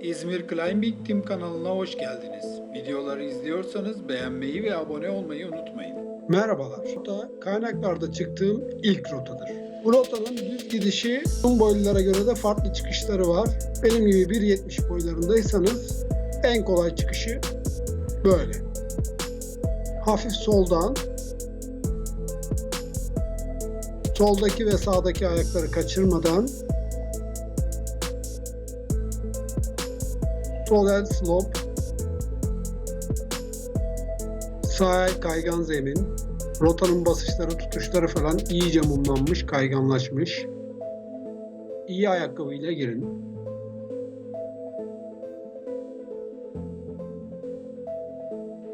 İzmir Climbing Team kanalına hoş geldiniz. Videoları izliyorsanız beğenmeyi ve abone olmayı unutmayın. Merhabalar. Rota kaynaklarda çıktığım ilk rotadır. Bu rotanın düz gidişi uzun boylulara göre de farklı çıkışları var. Benim gibi 1.70 boylarındaysanız en kolay çıkışı böyle. Hafif soldan soldaki ve sağdaki ayakları kaçırmadan slope. Sağ el kaygan zemin. Rotanın basışları tutuşları falan iyice mumlanmış kayganlaşmış. İyi ayakkabıyla girin.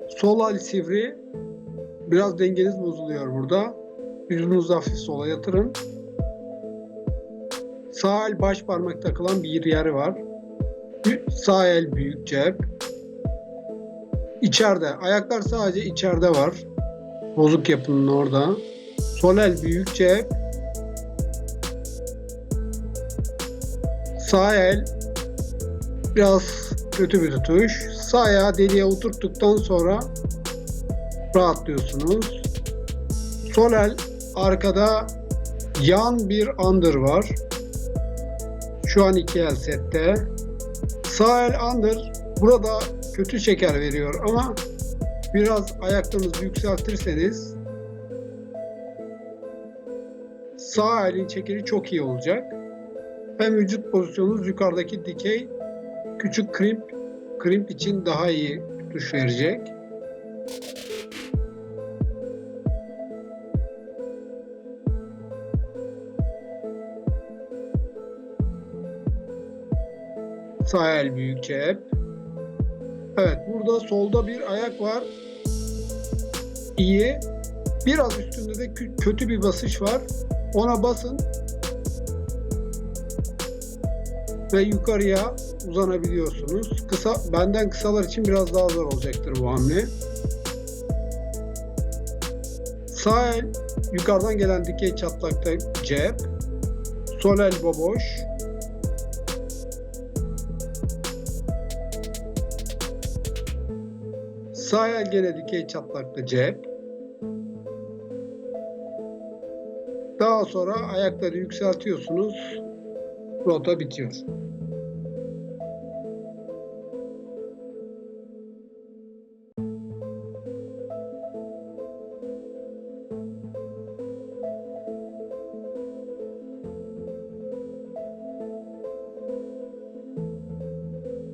Sol el sivri. Biraz dengeniz bozuluyor burada. Yüzünüzü hafif sola yatırın. Sağ el baş parmak takılan bir yeri var sağ el büyük cep İçeride. Ayaklar sadece içeride var. Bozuk yapının orada. Sol el büyük cep. Sağ el biraz kötü bir tutuş. Sağ ayağı deliğe oturttuktan sonra rahatlıyorsunuz. Sol el arkada yan bir under var. Şu an iki el sette. Sağ el under burada kötü şeker veriyor ama biraz ayaklarınızı yükseltirseniz sağ elin çekeri çok iyi olacak. Hem vücut pozisyonunuz yukarıdaki dikey küçük krimp krimp için daha iyi tutuş verecek. Sağ el büyük cep. Evet burada solda bir ayak var. İyi. Biraz üstünde de kö- kötü bir basış var. Ona basın. Ve yukarıya uzanabiliyorsunuz. Kısa benden kısalar için biraz daha zor olacaktır bu hamle. Sağ el yukarıdan gelen dikey çatlakta cep. Sol el boboş. El gene dikey çatlakta cep. Daha sonra ayakları yükseltiyorsunuz. Rota bitiyor.